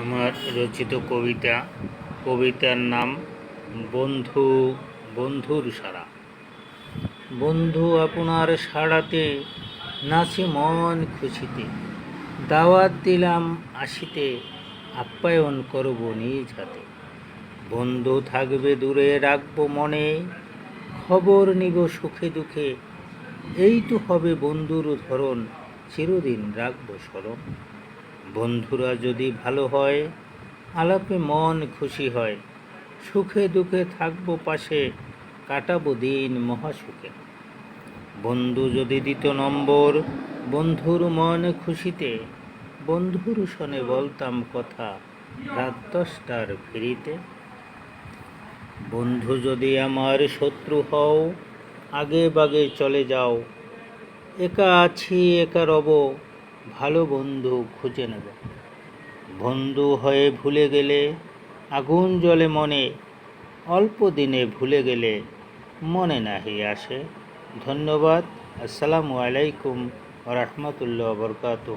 আমার রচিত কবিতা, কবিতার নাম বন্ধু, বন্ধুর সারা। বন্ধু আপনার সাড়াতে নাচে মন খুশিতে, দাওয়াত দিলাম আসিতে, আপ্যায়ন করব নিজ হাতে। বন্ধু থাকবে দূরে রাখব মনে, খবর নিব সুখে দুঃখে, এই তো হবে বন্ধুর ধরন, চিরদিন রাখব স্মরণ। বন্ধুরা যদি ভালো হয়, আলাপে মন খুশি হয়, সুখে দুঃখে থাকব পাশে, কাটাবো দিন মহাসুখে। বন্ধু যদি দিত নম্বর, বন্ধুর মন খুশিতে, বন্ধুর সনে বলতাম কথা রাত দশটার ফিরিতে। বন্ধু যদি আমার শত্রু হও, আগে বাগে চলে যাও, একা আছি, একা রব ভালো বন্ধু খুঁজে নেব। বন্ধু হয়ে ভুলে গেলে, আগুন জলে মনে, অল্প দিনে ভুলে গেলে মনে নাহি আসে। ধন্যবাদ। আসসালামু আলাইকুম রহমতুল্লাহ বরকাতুহ।